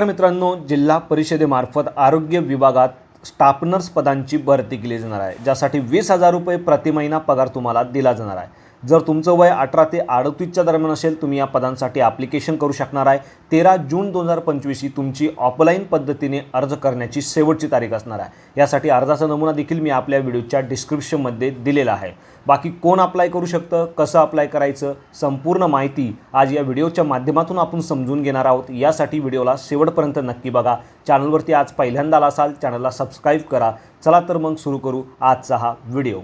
तर मित्रांनो जिल्हा परिषदेमार्फत आरोग्य विभागात स्टाफ नर्स पदांची भरती केली जाणार आहे ज्यासाठी वीस हजार रुपये प्रति महिना पगार तुम्हाला दिला जाणार आहे. जर तुमचं वय अठरा ते अडतीसच्या दरम्यान असेल तुम्ही या पदांसाठी ॲप्लिकेशन करू शकणार आहे. तेरा जून दोन हजार पंचवीस ही तुमची ऑफलाईन पद्धतीने अर्ज करण्याची शेवटची तारीख असणार आहे. यासाठी अर्जाचा नमुना देखील मी आपल्या व्हिडिओच्या डिस्क्रिप्शनमध्ये दिलेला आहे. बाकी कोण अप्लाय करू शकतं कसं अप्लाय करायचं संपूर्ण माहिती आज या व्हिडिओच्या माध्यमातून आपण समजून घेणार आहोत. यासाठी व्हिडिओला शेवटपर्यंत नक्की बघा. चॅनलवरती आज पहिल्यांदा आला असाल चॅनलला सबस्क्राईब करा. चला तर मग सुरू करू आजचा हा व्हिडिओ.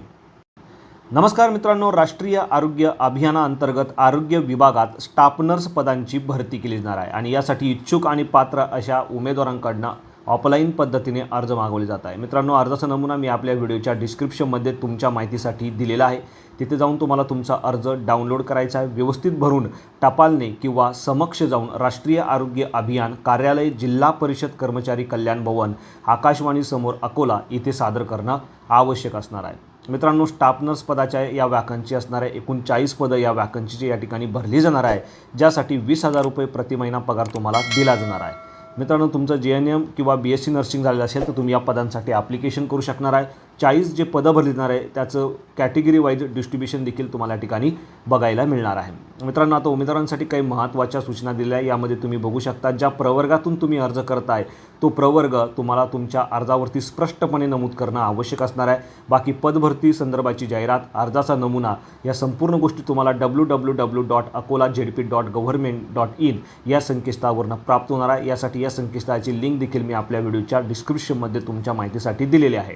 नमस्कार मित्रांनो राष्ट्रीय आरोग्य अभियानाअंतर्गत आरोग्य विभागात स्टाफ नर्स पदांची भरती केली जाणार आहे आणि यासाठी इच्छुक आणि पात्र अशा उमेदवारांकडनं ऑफलाईन पद्धतीने अर्ज मागवले जात आहे. मित्रांनो अर्जाचा नमुना मी आपल्या व्हिडिओच्या डिस्क्रिप्शनमध्ये तुमच्या माहितीसाठी दिलेला आहे. तिथे जाऊन तुम्हाला तुमचा अर्ज डाउनलोड करायचा आहे. व्यवस्थित भरून टपालने किंवा समक्ष जाऊन राष्ट्रीय आरोग्य अभियान कार्यालय जिल्हा परिषद कर्मचारी कल्याण भवन आकाशवाणीसमोर अकोला इथे सादर करणं आवश्यक असणार आहे. मित्रांनो स्टाफ नर्स पदाच्या या वॅकन्सी असणार आहे एकूण चाळीस पदं या वॅकन्सीची या ठिकाणी भरली जाणार आहे ज्यासाठी वीस हजार रुपये प्रति महिना पगार तुम्हाला दिला जाणार आहे. मित्रांनो तुमचं जे एन एम किंवा बी एस सी नर्सिंग झालेलं असेल तर तुम्ही या पदांसाठी ॲप्लिकेशन करू शकणार आहे. चाळीस जे पदं भरली जाणार आहे त्याचं कॅटेगरी वाईज डिस्ट्रीब्युशन देखील तुम्हाला या ठिकाणी बघायला मिळणार आहे. मित्रांनो आता उमेदवारांसाठी काही महत्त्वाच्या सूचना दिल्या. यामध्ये तुम्ही बघू शकता ज्या प्रवर्गातून तुम्ही अर्ज करताय तो प्रवर्ग तुम्हाला तुमच्या अर्जावरती स्पष्टपणे नमूद करणं आवश्यक असणार आहे. बाकी पदभरती संदर्भाची जाहिरात अर्जाचा नमुना या संपूर्ण गोष्टी तुम्हाला W W W dot Akola J P dot government dot in या संकेतस्थळावरनं प्राप्त होणार आहे. यासाठी या संकेतस्थळाची लिंक देखील मी आपल्या व्हिडिओच्या डिस्क्रिप्शनमध्ये तुमच्या माहितीसाठी दिलेली आहे.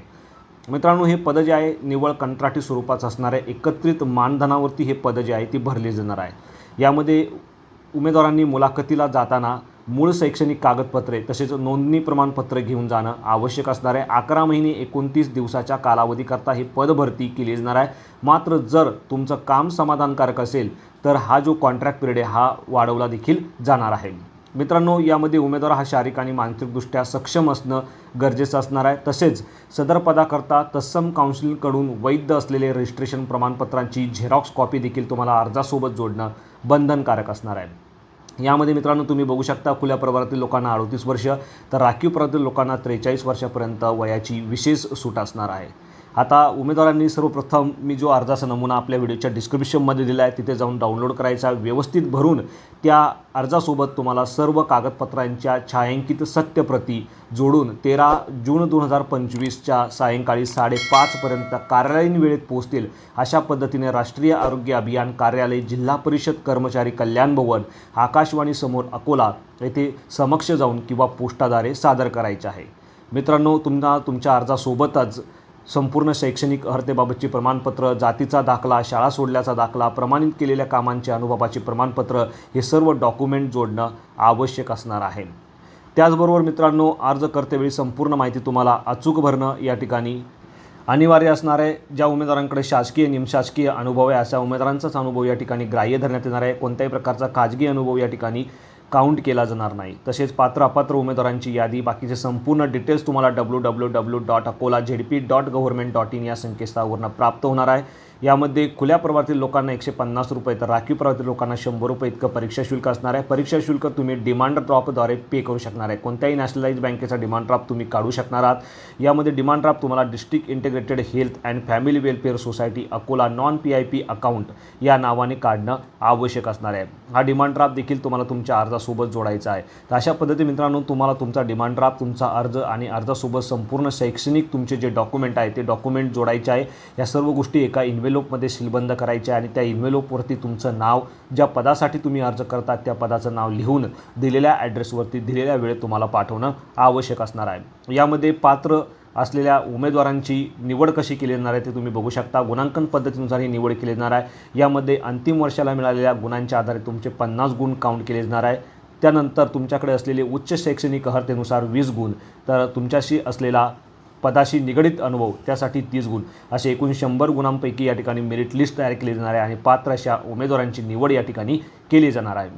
मित्रांनो हे पद जे आहे निव्वळ कंत्राटी स्वरूपाचं असणार आहे. एकत्रित मानधनावरती हे पद जे आहे ती भरली जाणार आहे. यामध्ये उमेदवारांनी मुलाखतीला जाताना मूळ शैक्षणिक कागदपत्रे तसेच नोंदणी प्रमाणपत्र घेऊन जाणं आवश्यक असणार आहे. अकरा महिने एकोणतीस दिवसाच्या कालावधीकरता ही पदभरती केली जाणार आहे. मात्र जर तुमचं काम समाधानकारक असेल तर हा जो कॉन्ट्रॅक्ट पिरियड आहे हा वाढवला देखील जाणार आहे. मित्रांनो यामध्ये उमेदवार हा शारीरिक आणि मानसिकदृष्ट्या सक्षम असणं गरजेचं असणार आहे. तसेच सदर पदाकरता तत्सम काउन्सिलकडून वैध असलेले रजिस्ट्रेशन प्रमाणपत्रांची झेरॉक्स कॉपी देखील तुम्हाला अर्जासोबत जोडणं बंधनकारक असणार आहे. यामध्ये मित्रांनो तुम्ही बघू शकता खुल्या प्रवर्गातील लोकांना अडतीस वर्ष तर राखीव प्रवर्गातील लोकांना त्रेचाळीस वर्षापर्यंत वयाची विशेष सूट असणार आहे. आता उमेदवारांनी सर्वप्रथम मी जो अर्जाचा नमुना आपल्या व्हिडिओच्या डिस्क्रिप्शनमध्ये दिला आहे तिथे जाऊन डाउनलोड करायचा व्यवस्थित भरून त्या अर्जासोबत तुम्हाला सर्व कागदपत्रांच्या छायांकित सत्यप्रती जोडून तेरा जून दोन हजार पंचवीसच्या सायंकाळी साडेपाचपर्यंत कार्यालयीन वेळेत पोहोचतील अशा पद्धतीने राष्ट्रीय आरोग्य अभियान कार्यालय जिल्हा परिषद कर्मचारी कल्याण भवन आकाशवाणीसमोर अकोला येथे समक्ष जाऊन किंवा पोस्टाद्वारे सादर करायचे आहे. मित्रांनो तुम्हाला तुमच्या अर्जासोबतच संपूर्ण शैक्षणिक अर्हतेबाबतची प्रमाणपत्र जातीचा दाखला शाळा सोडल्याचा दाखला प्रमाणित केलेल्या कामांचे अनुभवाचे प्रमाणपत्र हे सर्व डॉक्युमेंट जोडणं आवश्यक असणार आहे. त्याचबरोबर मित्रांनो अर्ज करतेवेळी संपूर्ण माहिती तुम्हाला अचूक भरणं या ठिकाणी अनिवार्य असणार आहे. ज्या उमेदवारांकडे शासकीय निमशासकीय अनुभव आहे अशा उमेदवारांचाच अनुभव या ठिकाणी ग्राह्य धरण्यात येणार आहे. कोणत्याही प्रकारचा खाजगी अनुभव या ठिकाणी काउंट केला जाणार नाही. तसेच पात्र अपात्र उमेदवारांची यादी बाकीचे संपूर्ण डिटेल्स तुम्हाला W W W dot Akola ZP dot government dot in या संकेतस्थळावरून प्राप्त होणार आहे. यामध्ये खुल्या प्रवाहातील लोकांना एकशे पन्नास रुपये तर राखीव प्रवाहातील लोकांना शंभर रुपये इतकं परीक्षा शुल्क असणार आहे. परीक्षा शुल्क तुम्ही डिमांड ड्रॉपद्वारे पे करू शकणार आहे. कोणत्याही नॅशनलाइज बँकेचा डिमांड ड्राफ्ट तुम्ही काढू शकणार आहात. यामध्ये डिमांड ड्राफ्ट तुम्हाला district integrated health and family welfare society Akola non P I P account या नावाने काढणं आवश्यक असणार आहे. हा डिमांड ड्राफ्ट देखील तुम्हाला तुमच्या अर्जासोबत जोडायचा आहे. तर अशा पद्धती मित्रांनो तुम्हाला तुमचा डिमांड ड्राफ्ट तुमचा अर्ज आणि अर्जासोबत संपूर्ण शैक्षणिक तुमचे जे डॉक्युमेंट आहे ते डॉक्युमेंट जोडायचे आहे. या सर्व गोष्टी एका इन्व्हेलोपमध्ये सीलबंद करायचे आणि त्या इन्व्हेलोपवरती तुमचं नाव ज्या पदासाठी तुम्ही अर्ज करतात त्या पदाचं नाव लिहून दिलेल्या ॲड्रेसवरती दिलेल्या वेळेत तुम्हाला पाठवणं आवश्यक असणार आहे. यामध्ये पात्र असलेल्या उमेदवारांची निवड कशी केली जाणार आहे ते तुम्ही बघू शकता. गुणांकन पद्धतीनुसार ही निवड केली जाणार आहे. यामध्ये अंतिम वर्षाला मिळालेल्या गुणांच्या आधारे तुमचे पन्नास गुण काउंट केले जाणार आहे. त्यानंतर तुमच्याकडे असलेले उच्च शैक्षणिक अर्हतेनुसार वीस गुण. तर तुमच्याशी असलेला पदाशी निगडित अनुभव त्यासाठी तीस गुण. असे एकूण शंभर गुणांपैकी या ठिकाणी मेरिट लिस्ट तयार केली जाणार आहे आणि पात्र अशा उमेदवारांची निवड या ठिकाणी केली जाणार आहे.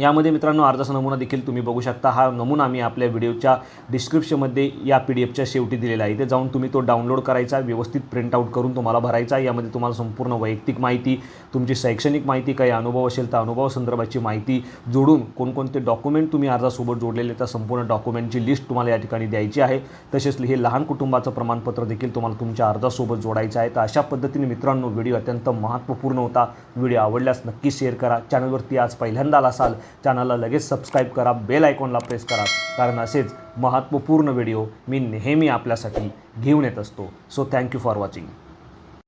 यामध्ये मित्रांनो अर्जाचा नमुना देखील तुम्ही बघू शकता. हा नमुना मी आपल्या व्हिडिओच्या डिस्क्रिप्शनमध्ये या पी डी एफच्या शेवटी दिलेला आहे. इथे जाऊन तुम्ही तो डाउनलोड करायचा व्यवस्थित प्रिंट आउट करून तुम्हाला भरायचा आहे. यामध्ये तुम्हाला संपूर्ण वैयक्तिक माहिती तुमची शैक्षणिक माहिती काही अनुभव असेल तर अनुभवासंदर्भाची माहिती जोडून कोणकोणते डॉक्युमेंट तुम्ही अर्जासोबत जोडलेले त्या संपूर्ण डॉक्युमेंटची लिस्ट तुम्हाला या ठिकाणी द्यायची आहे. तसेच हे लहान कुटुंबाचं प्रमाणपत्र देखील तुम्हाला तुमच्या अर्जासोबत जोडायचं आहे. तर अशा पद्धतीने मित्रांनो व्हिडिओ अत्यंत महत्त्वपूर्ण होता. व्हिडिओ आवडल्यास नक्की शेअर करा. चॅनलवरती आज पहिल्यांदा आला असाल चॅनलला लगेच सबस्क्राईब करा बेल आयकॉनला प्रेस करा कारण असेच महत्त्वपूर्ण व्हिडिओ मी नेहमी आपल्यासाठी घेऊन येत असतो. So thank you for watching